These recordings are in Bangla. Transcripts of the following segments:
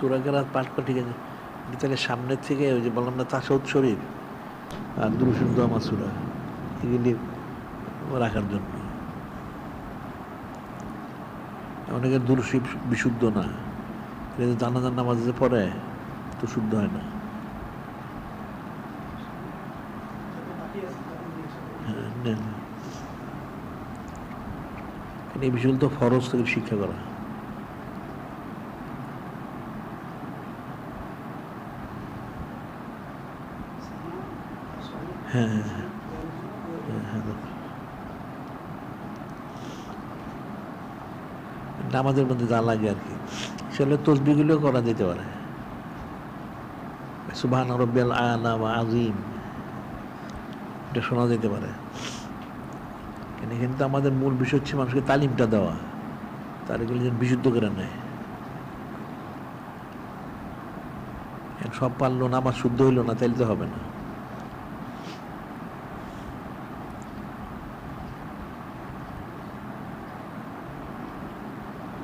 সুরাকেরাত পাঠ করে ঠিক আছে। তাহলে সামনের থেকে ওই যে বললাম না তাসৌদ শরীফ আর দুরুসুন দোয়া মাসুরা এগুলি রাখার জন্য। অনেকের দুরুশিব বিশুদ্ধ না এটা জানাজান নামাজ যে পড়ে তো শুদ্ধ হয় না। হ্যাঁ, এই বিষয়গুলো তো ফরজ থেকে শিক্ষা করা। হ্যাঁ হ্যাঁ হ্যাঁ। হ্যাঁ, হ্যাঁ, মধ্যে যা লাগে আর কি। সেগুলো তসবিগুলো করা যেতে পারে। সুবাহ রব্বিয়াল আলা বা আজিম এটা শোনা যেতে পারে। কিন্তু কিন্তু আমাদের মূল বিষয় হচ্ছে মানুষকে তালিমটা দেওয়া। তার যেন বিশুদ্ধ করে নেয়। সব পারল না আমার শুদ্ধ হইল না তাইলে তো হবে না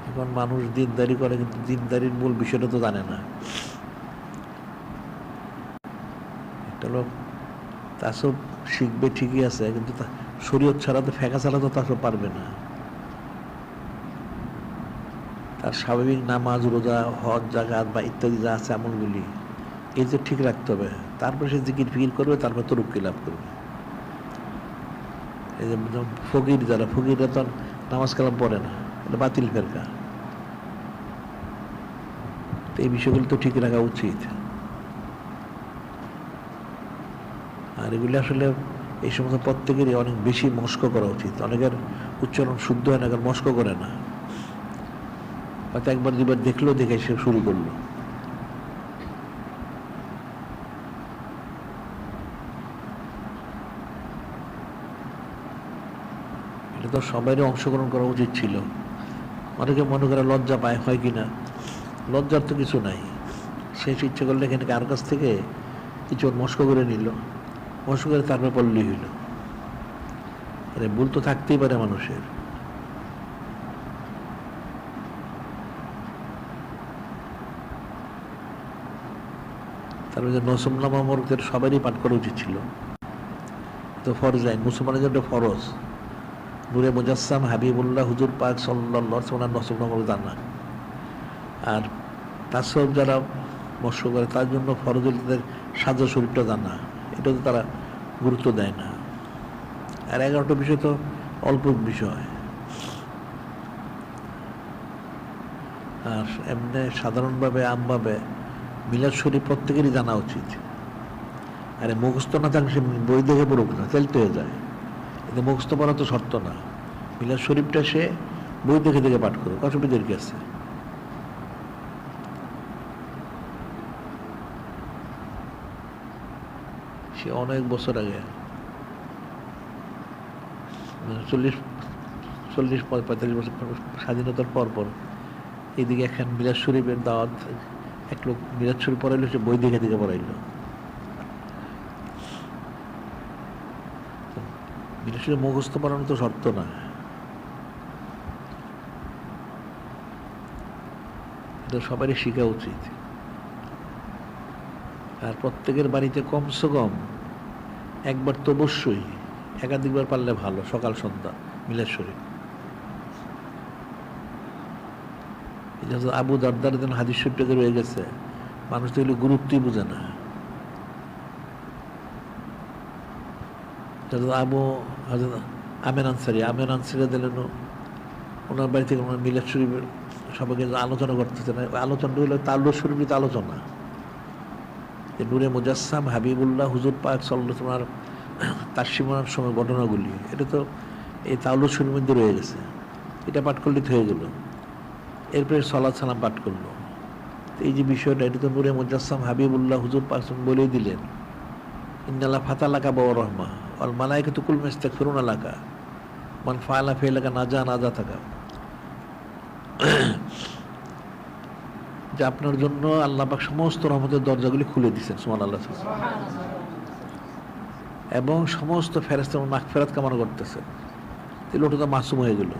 এখন মানুষ দিনদারি করে, কিন্তু দিনদারির মূল বিষয়টা তো জানে না। একটা লোক তাসব শিখবে ঠিকই আছে, কিন্তু শরীয়ত ছাড়া তো, ফেঁকা ছাড়া তো তাসব পারবে না। তার স্বাভাবিক নামাজ, রোজা, হজ জাগাত বা ইত্যাদি যা আছে আমলগুলি, এই যে ঠিক রাখতে হবে। তারপরে সে জিকির ফিকির করবে, তারপর তো রুক্কি লাভ করবে। এই যে ফকির যারা, ফকিররা তো নামাজ কালাম পড়ে না, এটা বাতিল ফেরকা। তো এই বিষয়গুলো তো ঠিক রাখা উচিত। আর এগুলি আসলে এই সমস্ত প্রত্যেকেরই অনেক বেশি মস্ক করা উচিত। অনেকের উচ্চারণ শুদ্ধ হয় না মস্ক করে না। হয়তো একবার দুবার দেখল দেখে সে শুরু করল। এটা তো সবারই অংশগ্রহণ করা উচিত ছিল। অনেকে মনে করে লজ্জা পায়, হয় কি না লজ্জার তো কিছু নাই। সে ইচ্ছে করলে এখানে কার কাছ থেকে কিছু মস্ক করে নিল? মস্ক করে তারপরে পড়লেই হইল। আরে ভুল তো থাকতেই পারে মানুষের। তারপরে যে নসমনামা মরদের সবারই পাঠ করা উচিত ছিল। তো ফরজ আইন, মুসলমানের জন্য ফরজ। নূরে মুজাসসাম হাবিবুল্লাহ হুজুর পাক সাল্লাহ সোনার নসমনামা জানা আর তাসব যারা মৎস্য করে, তার জন্য ফরজ হলে তাদের সাজা শরীরটা জানা এটা তো তারা গুরুত্ব দেয় না। আর এগারোটা বিষয় তো অল্প বিষয়। আর এমনি সাধারণভাবে, আমভাবে মিলাদ শরীফ প্রত্যেকেরই জানা উচিত। আরে মুখস্থ না থাকলে সে বই দেখে পড়ুক না, চালতে হয়ে যায়। কিন্তু মুখস্থ পড়া তো শর্ত না। মিলাদ শরীফটা সে বই দেখে দেখে পাঠ করুক, অসুবিধার কি আছে? সে অনেক বছর আগে। মানে চল্লিশ চল্লিশ, পঁয়তাল্লিশ বছর স্বাধীনতার পর পর এইদিকে এখন মিরাজ শরীফের দাওয়াত, এক লোক মিরাজ শরীফ পড়াইলো, সে বই দেখে দেখে পড়াইলো। মিরাজ শরীফ মুখস্থ পড়ানো তো শর্ত না। এটা সবারই শেখা উচিত। আর প্রত্যেকের বাড়িতে কমসে কম একবার তো অবশ্যই একাধিকবার পারলে ভালো, সকাল, সন্ধ্যা এই যে আবু দারদার যেন হাদিস শরীফটাকে রয়ে গেছে, মানুষ তো গুরুত্বই বোঝে না। আবু আমের আনসারি আমের আনসারি দিলেন ওনার বাড়ি থেকে ওনার মিলাদ শরীফের সবাইকে আলোচনা করতেছে না। আলোচনাটা হলো তাল্লু শরীফিত আলোচনা। যে নূরে মুজাসসাম হাবিবুল্লাহ হুজুর পাক সাল্লাহ তোমার তার সীমানার সময় ঘটনাগুলি, এটা তো এই তাউলুর শরীর মধ্যে রয়ে গেছে। এটা পাঠ করলে হয়ে গেল। এরপরে সলাদ সালাম পাঠ করল। এই যে বিষয়টা, এটা তো নূরে মুজাসসাম হাবিবুল্লাহ হুজুর পাক বলেই দিলেন, ইন্নাল্লাহ ফাতালাকা বাবা রহমা অল মালাইকে তো কুল মেস্তাক ফেরুন আলাকা মান ফালা ফেলাকা নাজা নাজা থাকা। যে আপনার জন্য আল্লাহ পাক সমস্ত রহমতের দরজাগুলি খুলে দিচ্ছেন সুমান আল্লাহ এবং সমস্ত ফেরেস্তার মাখ ফেরাত কামনা করতেছে। তাহলে মাসুম হয়ে গেল।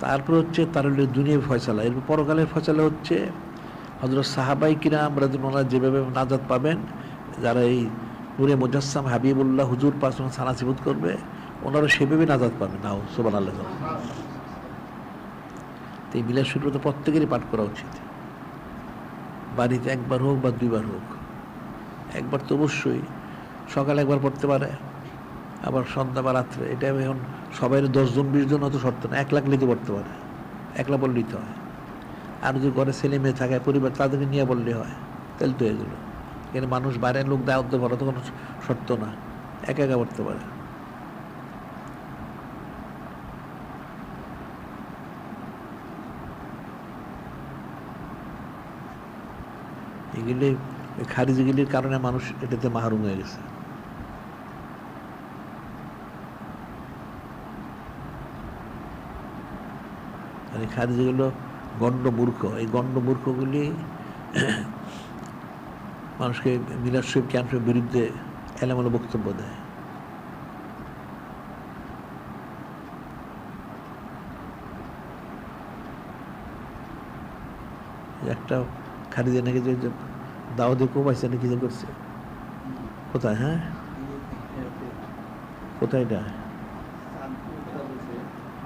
তারপর হচ্ছে তার দুনিয়ার ফয়সালা। এরপর পরকালের ফয়সালা হচ্ছে হজরত সাহাবাই কিনা আমরা ওনারা যেভাবে নাজাদ পাবেন, যারা এই নুরে মুজাসসাম হাবিবুল্লাহ হুজুর পাশ সানা সিবুত করবে, ওনারা সেভাবে নাজাদ পাবেন। নাও সোবান আল্লাহ তো এই মিলাদ শরীফ তো প্রত্যেকেরই পাঠ করা উচিত। বাড়িতে একবার হোক বা দুইবার হোক, একবার তো অবশ্যই, সকালে একবার পড়তে পারে, আবার সন্ধ্যা বা রাত্রে, এটা এখন সবাই দশজন বিশ জন অত শর্ত না, এক লাখ লিতে পড়তে পারে, একলা বললে নিতে হয়। আর যদি ঘরে ছেলে মেয়ে থাকে, পরিবার, তাদেরকে নিয়ে বললে হয়, তাহলে তো এগুলো। এখানে মানুষ বাইরের লোক দায়িত্ব ভরা তো কোনো শর্ত না, একা একা পড়তে পারে। এগুলি খারিজগুলির কারণে মানুষ এটাতে মাহরুম হয়ে গেছে। এই খারিজগুলো গণ্ড মূর্খ। এই গণ্ড মূর্খগুলি মানুষকে মিলাদ শরীফ ক্যাম্পের বিরুদ্ধে এলামেলো বক্তব্য দেয়। একটা খারিজে নাকি দাওয়াতে কোপাইছে নাকি যে করছে? কোথায় হ্যাঁ? কোথায় এটা?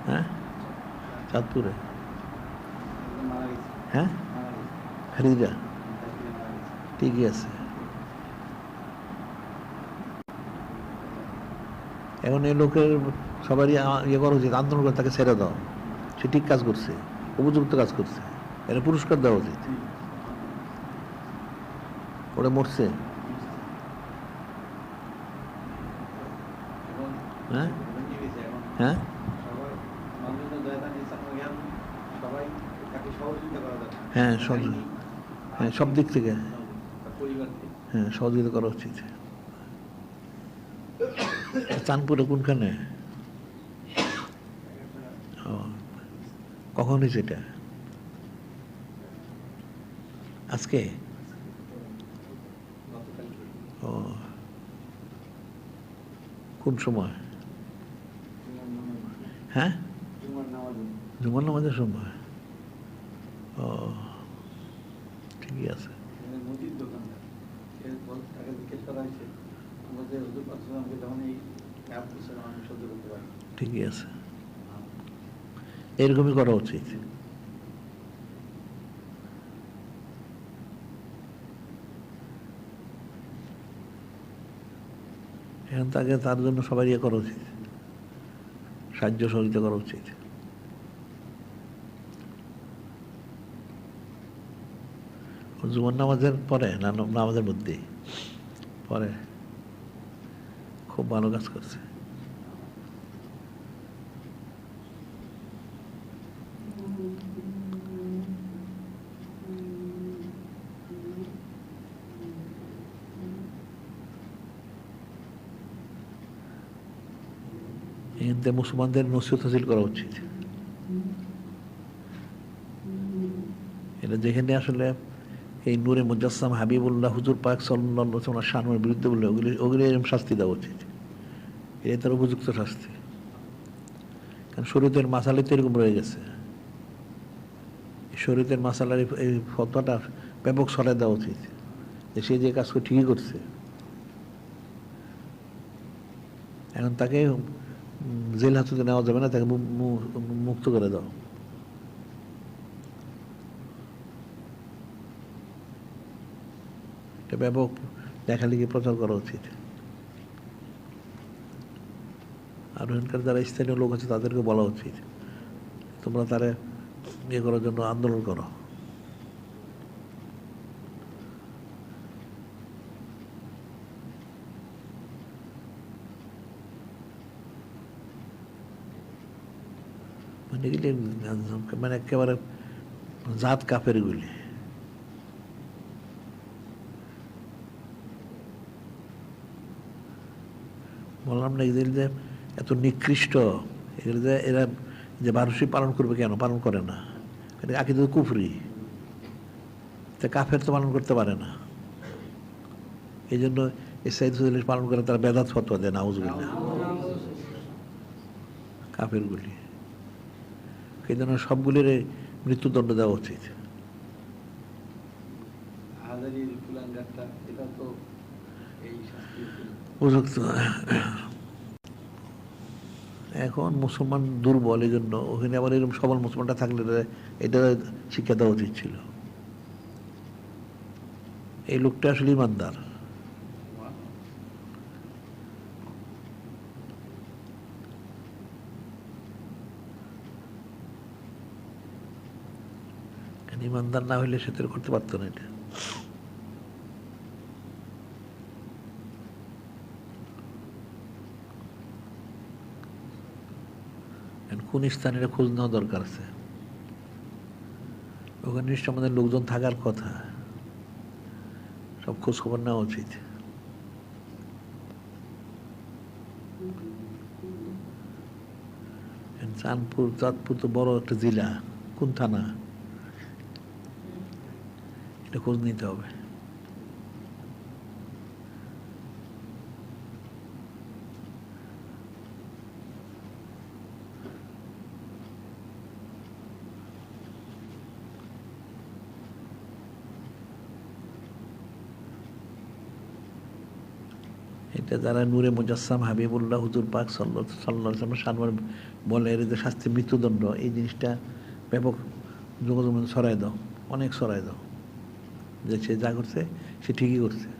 হ্যাঁ? চাঁদপুরে। হ্যাঁ? খারিজা ঠিকই আছে। এখন এই লোকের সবারই ইয়ে করা উচিত, আন্দোলন করে তাকে ছেড়ে দাও। সে ঠিক কাজ করছে, উপযুক্ত কাজ করছে। এটা পুরস্কার দেওয়া উচিত। ওটা মরছে। হ্যাঁ? হ্যাঁ? হ্যাঁ হ্যাঁ সব দিক থেকে। হ্যাঁ সহযোগিতা করা উচিত। চাঁদপুরে কোনখানে? কখন হয়েছে এটা? আজকে? কোন সময়? হ্যাঁ? জুমার নামাজের সময়। ও ঠিকই আছে। ঠিকই আছে। এরকমই করা উচিত এখন তাকে তার জন্য সবাই ইয়ে করা উচিত। সাহায্য সহযোগিতা করা উচিত। জুমন নামাজের পরে নামাজের মধ্যে পরে খুব ভালো কাজ করছে। এখানে মুসলমানদের নসিহত হাসিল করা উচিত। এটা যেখানে আসলে এই নূরে মুজাসসাম হাবিবুল্লাহ, হুজুর পাক সাল্লাহ শানুর বিরুদ্ধে বললে ওগুলি ওগুলি এরকম শাস্তি দেওয়া উচিত। এটা তার উপযুক্ত শাস্তি। কারণ শরীরের মাসালে তো এরকম রয়ে গেছে। শরীরের মাসালার এই- ফতোয়াটা ব্যাপক সরাই দেওয়া উচিত। যে সে যে কাজ করে ঠিকই করছে। এখন তাকে জেল হাজতে নেওয়া যাবে না, তাকে মুক্ত করে দাও। এটা ব্যাপক লেখালেখি প্রচার করা উচিত। আর ওখানকার যারা স্থানীয় লোক আছে, তাদেরকে বলা উচিত। তোমরা তারা ইয়ে করার জন্য আন্দোলন করো মানে মানে একেবারে জাত কাপের গুলি। বললাম না এদের যে এত নিকৃষ্ট এগুলো যে এরা যে মানুষই পালন করবে কেন? পালন করে না। আগে তো কুফরি। তা কাফের তো পালন করতে পারে না। এই জন্য এই সাইদ পালন করে তারা বেদাত ফতোয়া দেয়, নাউজুবিল্লাহ। কাফেরগুলি এই জন্য সবগুলির মৃত্যুদণ্ড দেওয়া উচিত। এখন মুসলমান দুর্বল এই জন্য ওখানে আবার এরকম সবল মুসলমানটা থাকলে এটা শিক্ষা দেওয়া উচিত ছিল। এই লোকটা আসলে ইমানদার কারণ ইমানদার না হইলে সে করতে পারতো না এটা। কোন স্থানে এটা খোঁজ নেওয়া দরকার আছে? ওখানে নিশ্চয় আমাদের লোকজন থাকার কথা। সব খোঁজ খবর নেওয়া উচিত। চাঁদপুর চাঁদপুর তো বড় একটা জেলা। কোন থানা? এটা খোঁজ নিতে হবে। এটা যারা নূরে মুজাসসাম হাবিবুল্লাহ হুজুর পাক সাল্লাহ সাল্লাহ সানবার বলে, এর যে শাস্তি মৃত্যুদণ্ড, এই জিনিসটা ব্যাপক যোগাযোগ ছড়াই দাও, অনেক ছড়াই দাও। যে সে যা করছে, সে ঠিকই করছে।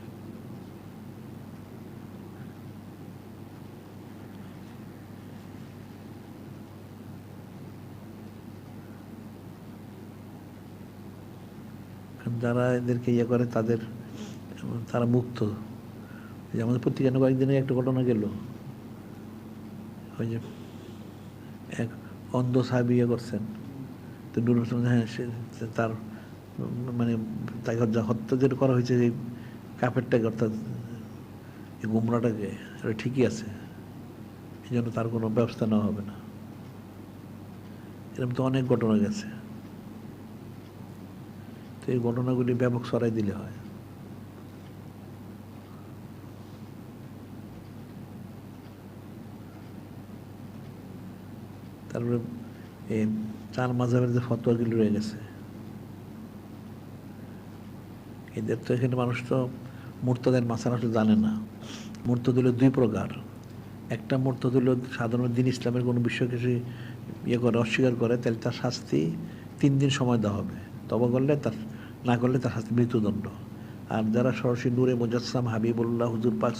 যারা এদেরকে ইয়ে করে, তাদের তারা মুক্ত। যে আমাদের পত্রিকা কয়েকদিনে একটা ঘটনা গেল। ওই যে এক অন্ধ সাহেব ইয়ে করছেন। তো নুর হোসেন হ্যাঁ সে তার মানে তাকে হত্যা যেটা করা হয়েছে, এই কাপেরটাকে অর্থাৎ এই গুমরাটাকে এটা ঠিকই আছে। এই জন্য তার কোনো ব্যবস্থা নেওয়া হবে না। এরকম তো অনেক ঘটনা গেছে। তো এই ঘটনাগুলি ব্যাপক সরাই দিলে হয়। তারপরে এই চার মাঝাবের যে ফতোয়াগুলি রয়ে গেছে এদের তো এখানে মানুষ তো মূর্তদের মাসালা তো জানে না। মূর্ত দিল দুই প্রকার। একটা মূর্ত দিল সাধারণ দিন ইসলামের কোনো বিষয়কে কিছু ইয়ে করে, অস্বীকার করে, তাহলে তার শাস্তি তিন দিন সময় দেওয়া হবে। তবে করলে তার, না করলে তার শাস্তি মৃত্যুদণ্ড। আর যারা সরাসরি নূরে মুজাসসাম হাবিবুল্লাহ হুজুর পাক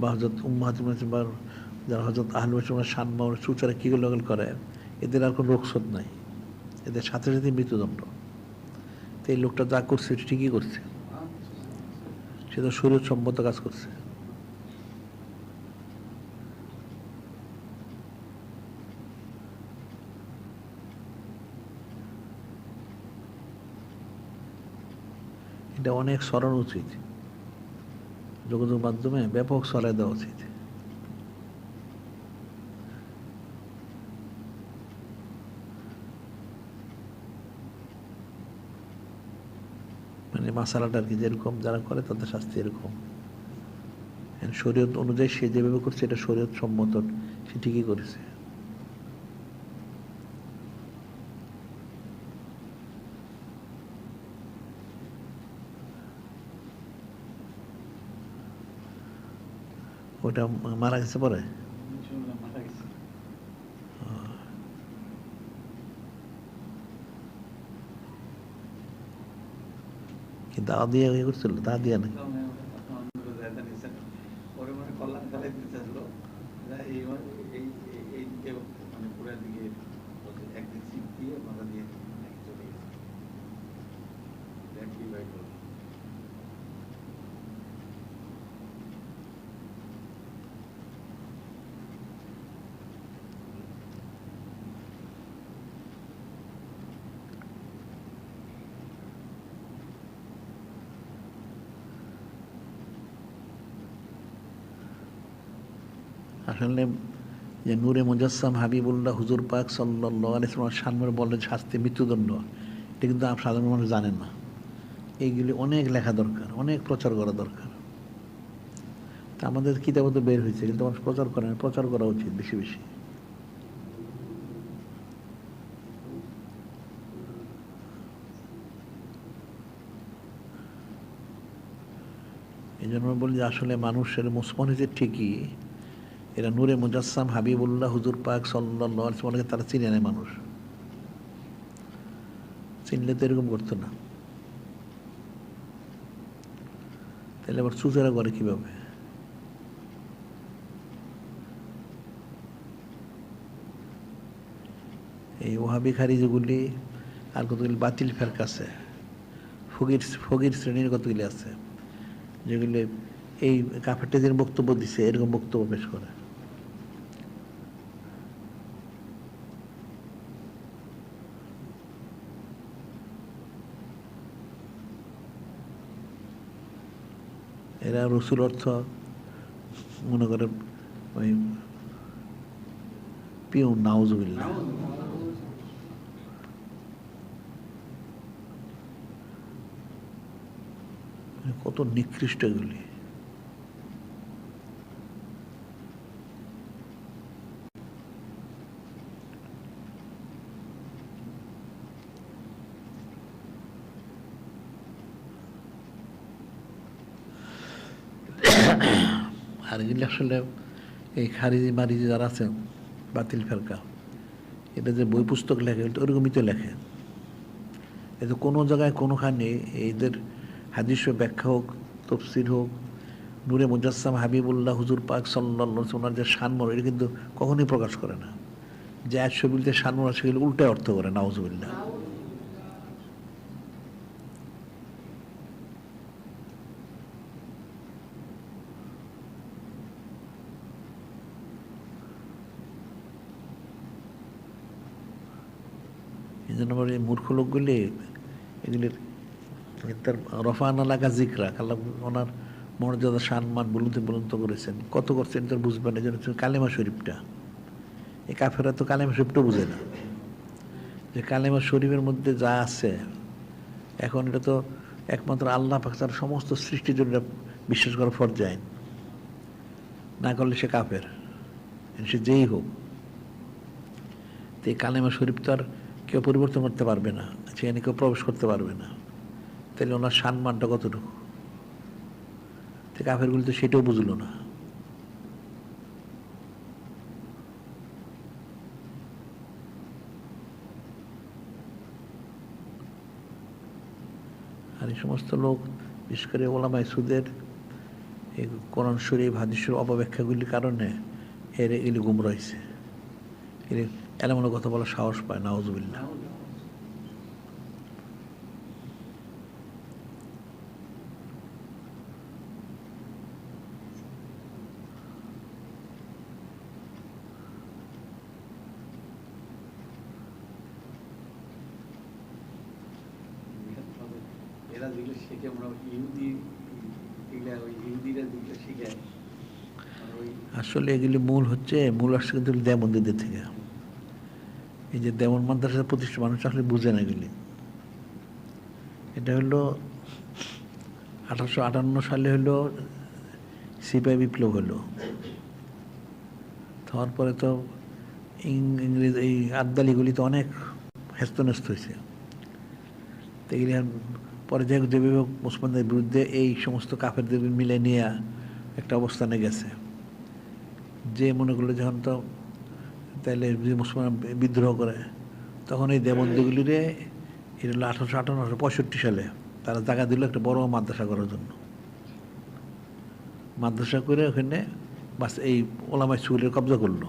বা হজরত উম্মাহাত বা যারা হজরত আহলু সানমার সুচারে কী লগল করে? এদের আর কোনো রোগশোধ নাই। এদের সাথে সাথে মৃত্যুদণ্ড। তো এই লোকটা যা করছে ঠিকই করছে। সে তো শরীর সম্মত কাজ করছে। এটা অনেক স্মরণ উচিত। যোগাযোগ মাধ্যমে ব্যাপক ছড়াই দেওয়া উচিত মানে মাসালাটা আর কি যেরকম যারা করে তাদের শাস্তি এরকম। শরীয়ত অনুযায়ী সে যেভাবে করছে এটা শরীয়ত সম্মত, সে ঠিকই করেছে। ওটা মারা গেছে পরে শুনলাম মারা গেছে কি দাওয়া দিয়ে ইয়ে করছিল দা দিয়ে নাকি পরে মানে কল্যাণ ফেলাই দিতে চাইছিল এই এই এই দিকে মানে পুরার দিকে একদিন সিট দিয়ে মাথা দিয়ে নাকি চলে গেছে দেখ কি ভাই করল আসলে যে নূরে মুজাসসাম হাবিবুল্লাহ হুজুর পাক সাল্লাহ আলিয়াল্লাম সামনে বললেন শাস্তি মৃত্যুদণ্ড। এটা কিন্তু সাধারণ মানুষ জানেন না। এইগুলি অনেক লেখা দরকার, অনেক প্রচার করা দরকার। তা আমাদের কিতাবও তো বের হয়েছে, কিন্তু মানুষ প্রচার করে না, প্রচার করা উচিত বেশি বেশি। এই জন্য বলি যে আসলে মানুষের মুসলমান হয়েছে ঠিকই এরা নূরে মুজাসসাম হাবিবুল্লাহ হুজুর পাক সাল্লাহ অনেকে তারা চিনে নেয় মানুষ। চিনলে তো এরকম করতো না। তাহলে আবার চুজেরা করে কীভাবে? এই ওহাবি খারিজগুলি আর কতগুলি বাতিল ফেরক আছে। ফকির ফকির শ্রেণির কতগুলি আছে? যেগুলি এই কাফেরটাদের বক্তব্য দিছে, এরকম বক্তব্য পেশ করে। এরা রসুল অর্থ মনে করে ওই পিউ নাউজবিল্লা কত নিকৃষ্ট এগুলি আর এগুলি আসলে এই খারিজি মারিজি যারা আছেন বাতিল ফেরকা এটা যে বই পুস্তক লেখে ওরকমই তো লেখে। এতে কোনো জায়গায় কোনোখানে এদের হাদিস ব্যাখ্যা হোক তফসির হোক, নূরে মুজাসসাম হাবিবুল্লাহ হুজুর পাক সাল্লাহ ওনার যে শানমর এটা কিন্তু কখনোই প্রকাশ করে না। যে এক ছবিতে শানমর আছে সেগুলো উল্টায় অর্থ করে, নাউজুবিল্লাহ। এই মূর্খ লোকগুলি এগুলির তার রফান আলাকা জিকরা, আল্লাহ ওনার মর্যাদা, সম্মান বুলুতে বুলন্ত করেছেন। কত করছেন তোর বুঝবেন এই জন্য কালেমা শরীফটা। এই কাফেরা তো কালেমা শরীফটা বুঝে না। যে কালেমা শরীফের মধ্যে যা আছে, এখন এটা তো একমাত্র আল্লাহ পাক সমস্ত সৃষ্টির জন্য বিশ্বাস করা ফরজাইন। না করলে সে কাফের, সে যেই হোক। তো এই কালেমা শরীফ তো আর কেউ পরিবর্তন করতে পারবে না সেখানে কেউ প্রবেশ করতে পারবে না। তাহলে ওনার সম্মানটা কতটুকু? তো কাফেরগুলি তো সেটাও বুঝলো না। আর এই সমস্ত লোক, বিশেষ করে ওলামাই সুদের, এই কোরআন শরীফ, হাদিসের অপব্যাখ্যাগুলির কারণে এর এগুলি গুম রয়েছে এর এমন কথা বলার সাহস পায় নাওজবিল্লা এরা যেগুলো শেখে আমরা ইহুদি আসলে এগুলি মূল হচ্ছে মূল আসছে কিন্তু দেবন্দিদের থেকে। এই যে দেবন মাদ্রাসার প্রতিষ্ঠা, মানুষ আসলে বুঝে না গেলে এটা হলো আঠারোশো আটান্ন সালে হলো সিপাহি বিপ্লব হলো। হওয়ার পরে তো ইংরেজ, এই আবদালিগুলি তো অনেক হেস্তনেস্ত হয়েছে। তো এগুলি পরে যাই যেভাবে মুসলমানদের বিরুদ্ধে এই সমস্ত কাফেরদের মিলে নিয়ে একটা অবস্থানে গেছে। যে মনে করল যখন তো তাইলে যে মুসলমান বিদ্রোহ করে, তখন এই দেবন্দীগুলিরে এটা হলো আঠারোশো আটান্নশো পঁয়ষট্টি সালে তারা জায়গা দিল একটা বড় মাদ্রাসা করার জন্য। মাদ্রাসা করে ওখানে বাস এই ওলামাই সুগুলির কবজা করল।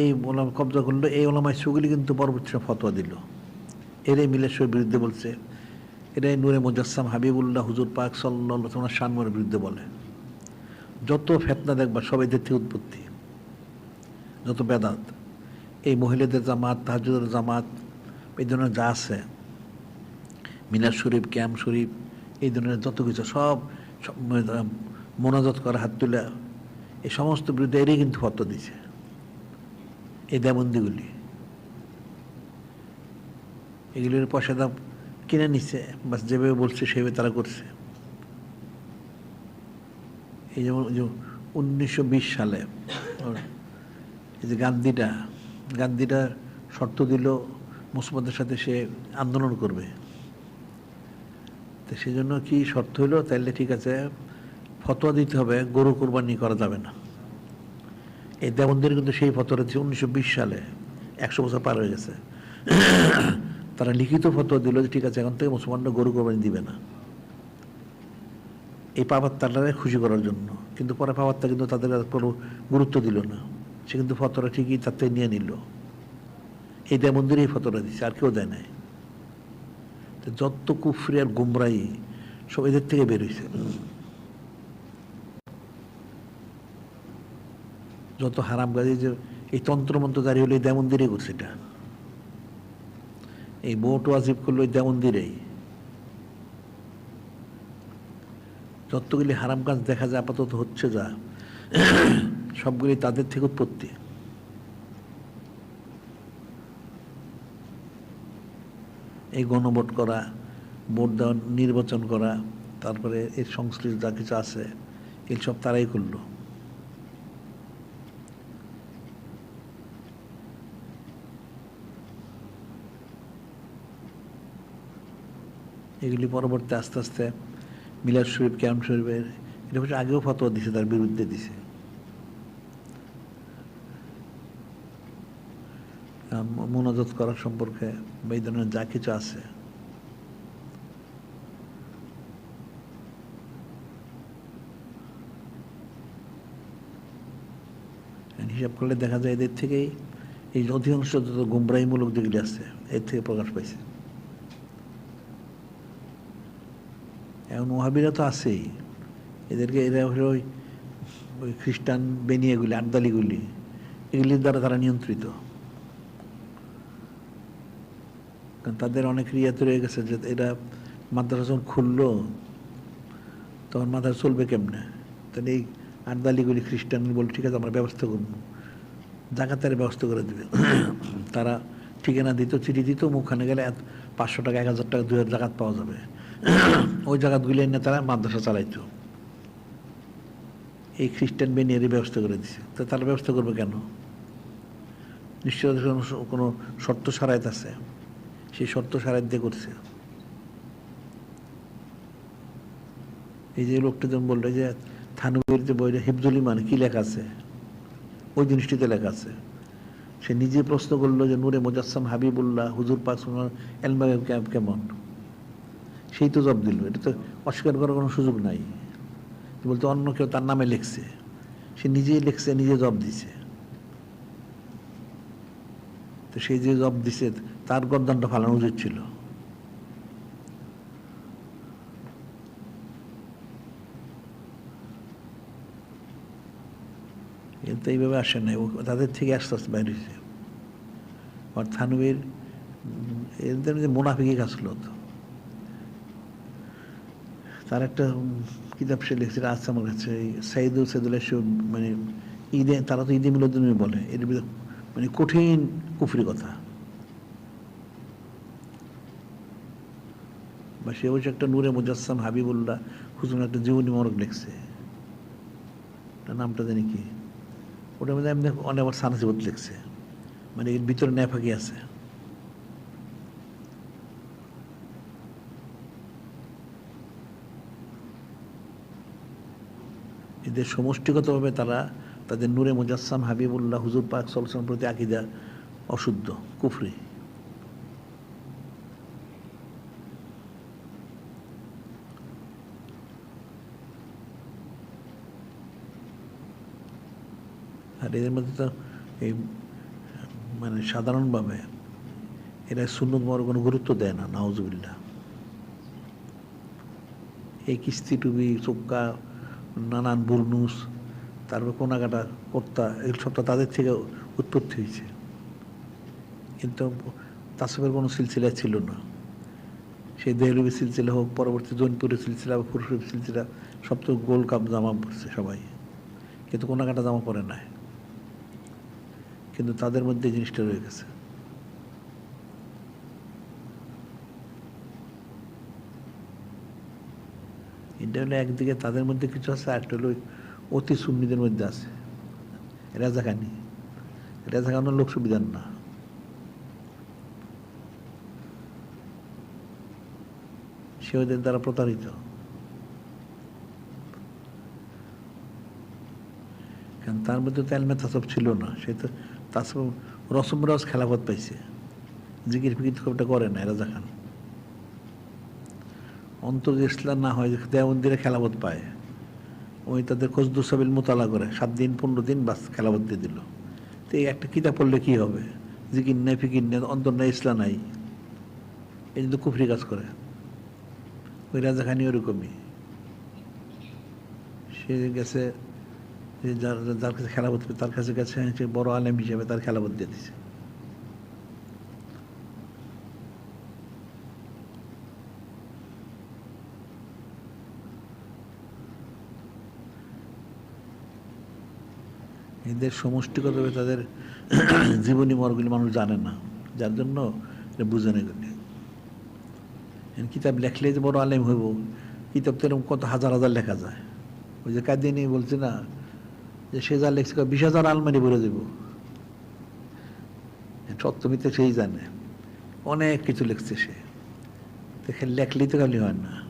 এই ওলাম কবজা করল, এই ওলামাই সুগুলি কিন্তু পরবর্তী ফতোয়া দিল। এরাই মিলেশ্বরের বিরুদ্ধে বলছে, এরাই নূরে মুজাসসাম হাবিবুল্লাহ হুজুর পাক সাল্লাহ শানমনের বিরুদ্ধে বলে। যত ফেতনা দেখবা সব এদের থেকে উৎপত্তি। যত বেদাত এই মহিলাদের জামাত তাহাজুদের জামাত, এই ধরনের যা আছে, মিনার শরীফ, ক্যাম্প শরীফ, এই ধরনের যত কিছু সব মোনাজত করা, হাত তুলে, এই সমস্ত বিরুদ্ধে এরই কিন্তু ফটো দিছে এই দেবন্দিগুলি। এগুলির পয়সা দাম কিনে নিচ্ছে বাস যেভাবে বলছে, সেভাবে তারা করছে। এই যেমন উনিশশো বিশ সালে এই যে গান্ধীটা গান্ধীটা শর্ত দিল মুসলমানদের সাথে সে আন্দোলন করবে। তো সেই জন্য কি শর্ত হইল? তাহলে ঠিক আছে, ফতোয়া দিতে হবে, গরু কোরবানি করা যাবে না। এই দেবন্দির কিন্তু সেই ফতোয়া দিচ্ছে উনিশশো বিশ সালে, একশো বছর পার হয়ে গেছে। তারা লিখিত ফতোয়া দিল যে ঠিক আছে, এখন থেকে মুসলমানরা গরু কোরবানি দিবে না। এই পাবাত্তাটারে খুশি করার জন্য। কিন্তু পরে পাবাত্তা কিন্তু তাদের কোনো গুরুত্ব দিল না। সে কিন্তু ফতোটা ঠিকই তার থেকে নিয়ে নিল। এই দেবন্দির এই ফতোটা দিচ্ছে আর কেউ দেয় নাই। যত কুফরি আর গুমরাই সব এদের থেকে বেরোইছে যত হারাম গাজি যে এই তন্ত্রমন্ত্র দাঁড়িয়ে হলো, এই দেমন্দিরে করছে এটা। এই বোট ওয়াজিব করল এই দেমন্দিরেই যতগুলি হারাম কাজ দেখা যায়, আপাতত হচ্ছে যা। সবগুলি তাদের থেকে উৎপত্তি। এই গণভোট করা, ভোট দেওয়া, নির্বাচন করা, তারপরে এর সংশ্লিষ্ট যা কিছু আছে এইসব তারাই করল। এগুলি পরবর্তী আস্তে আস্তে মিলাদ শরীফ ক্যাম্প শরীফের, এটা হচ্ছে আগেও ফতোয়া দিছে, তার বিরুদ্ধে দিছে। মোনাজাত করার সম্পর্কে এই ধরনের যা কিছু আছে। হিসাব করলে দেখা যায় এদের থেকেই এই অধিকাংশ যত গুমরাহিমূলক যেগুলি আছে, এর থেকে প্রকাশ পাইছে। এখন ওহাবিরা তো আছেই। এদেরকে এরা হলো ওই খ্রিস্টান বেনিয়াগুলি আড্ডালিগুলি এগুলির দ্বারা তারা নিয়ন্ত্রিত। কারণ তাদের অনেক রিয়াতে রয়ে গেছে যে এরা মাদ্রাসা যখন খুললো, তখন মাদ্রাসা চলবে কেমনে? তাহলে এই আড্ডালিগুলি খ্রিস্টান বলে, ঠিক আছে, আমরা ব্যবস্থা করব। জাকাতের ব্যবস্থা করে দেবে। তারা ঠিকানা দিত, চিঠি দিত, মুখখানে গেলে পাঁচশো টাকা, এক হাজার টাকা দু হাজার জাকাত পাওয়া যাবে। ওই জায়গাগুলি এনে তারা মাদ্রাসা চালাইতো। এই খ্রিস্টান বেনিয়ারি ব্যবস্থা করে দিছে। তো তারা ব্যবস্থা করবে কেন? নিশ্চয় কোনো শর্ত সারায়ত আছে সেই শর্ত সারায়ত দিয়ে করছে। এই যে লোকটা যেমন বলল যে থানুবের যে বইটা হিফজুল ইমান কি লেখা আছে? ওই জিনিসটিতে লেখা আছে। সে নিজে প্রশ্ন করল যে, নূরে মোজাসম হাবিবুল্লাহ, হুজুর পাক এলমাগে কেমন? সেই তো জব দিল। এটা তো অস্বীকার করার কোনো সুযোগ নাই। বলতে অন্য কেউ তার নামে লিখছে। সে নিজেই লিখছে, নিজে জব দিছে। তো সেই যে জব দিছে তার গরদানটা ফালানো উচিত ছিল। কিন্তু এইভাবে আসে নাই। ও তাদের থেকে আস্তে আস্তে বাইরে হয়েছে। আর থানবীর, এদের যে মোনাফিকি কাজ ছিল তো। তার একটা কিতাব সে লিখছিল আছে আমার কাছে সাইদুল সাইদুল মানে ঈদে, তারা তো ঈদে মিলুদ্দিন বলে। এর মানে কঠিন কুফরি কথা। বা সে হচ্ছে একটা নূরে মুজাসসাম হাবিবুল্লাহ, হুজুর একটা জীবনী মরক লিখছে। তার নামটা জানি কি? ওটার মধ্যে এমনি অনেক আবার সানসিবত লিখছে। মানে এর ভিতরে নেফাকি আছে। এদের সমষ্টিগতভাবে তারা তাদের নূরে মুজাসসাম হাবিবুল্লাহ হুজুর পাক সলসম প্রতি আকিদা অশুদ্ধ, কুফরি। আর এদের মধ্যে তো এই মানে সাধারণভাবে এরা সুন্নত মর কোনো গুরুত্ব দেয় না, নাউজুবিল্লাহ। এই কিস্তি টুবি চোক্কা নানান বুরনুস, তারপর কোনাকাটা কর্তা, এগুলো সবটা তাদের থেকে উৎপত্তি হয়েছে। কিন্তু তাসবের কোনো সিলসিলা ছিল না। সেই দেহলবি সিলসিলা হোক, পরবর্তী জৈনপুরের সিলসিলা বা ফুরফুরি সিলসিলা, সব তো গোল কাপ জামা পড়ছে সবাই। কিন্তু কোনাকাটা জামা পরে নাই। কিন্তু তাদের মধ্যে জিনিসটা রয়ে গেছে। এটা হলো একদিকে তাদের মধ্যে কিছু আছে আর হলো অতি সুন্নিদের মধ্যে আছে। রেজাখানি রেজাখানোর লোক সুবিধার না। সে ওদের দ্বারা প্রতারিত। কারণ তার মধ্যে তো এলমে ছিল না, সে তো তাসব রসমরাজ খেলাফত পাইছে। জিকির ফিকির খুব একটা করে না রাজা খান। অন্তর ইসলাম না হয় দেওবন্দিরে খেলাবত পায়। ওই তাদের খোঁজদুর সাবিল মোতালা করে সাত দিন, পনেরো দিন বাস খেলাবত দিয়ে দিল। তো এই একটা কিতাব পড়লে কি হবে? জিকির নেই, ফিকির নেই, অন্তর নেই, ইসলাম নাই। এই কিন্তু কুফরি কাজ করে। ওই রাজা খানি ওরকমই। সে গেছে যার যার কাছে খেলাবত পেয়ে তার কাছে গেছে বড় আলেম হিসেবে তার খেলাবত দিয়ে দিছে এদের সমষ্টিগতভাবে তাদের জীবনী মরগুলি মানুষ জানে না। যার জন্য বুঝে না কিতাব লেখলে যে বড় আলেম হইব, কিতাব তো এরকম কত হাজার হাজার লেখা যায়। ওই যে কাদিনী বলছে না যে সে যা লেখছে বিশ হাজার আলমারি ভরে দেব। সপ্তমীতে সেই জানে। অনেক কিছু লিখছে সে। দেখে লেখলেই তো খালি হয় না।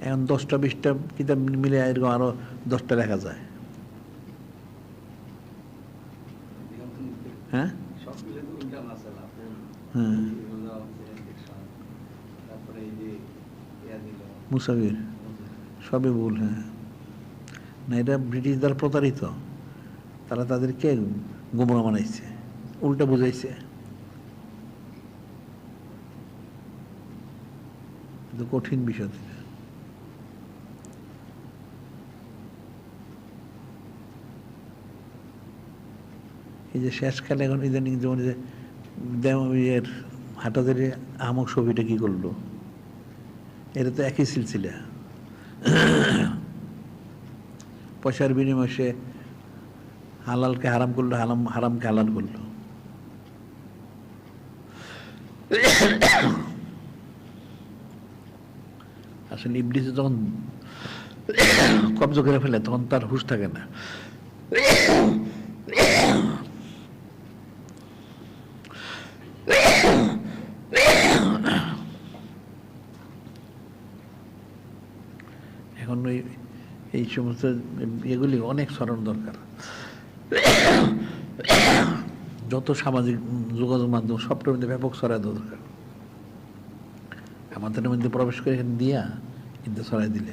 এখন দশটা, বিশটা কিতাব মিলে এরকম আরও দশটা লেখা যায়। হ্যাঁ? হ্যাঁ। মুসাফির। সবই ভুল হ্যাঁ। না, এটা ব্রিটিশ দ্বারা প্রতারিত। তারা তাদেরকে গুমরা বানাইছে, উল্টা বুঝাইছে। কঠিন বিষয় এই যে শেষকালে এখন ইদানিং যেমন যে ইয়ের হাটাদের আমক ছবিটা কি করল? এটা তো একই সিলসিলা। পয়সার বিনিময়ে সে হালালকে হারাম করল হারাম হারামকে হালাল করল আসলে ইবলিসে যখন কবজা করে ফেলে, তখন তার হুশ থাকে না এখন ওই এই সমস্ত এগুলি অনেক স্মরণ দরকার। যত সামাজিক যোগাযোগ মাধ্যম, সবটার মধ্যে ব্যাপক ছড়াই দেওয়া দরকার। আমাদের মধ্যে প্রবেশ করে দিয়া কিন্তু ছড়াই দিলে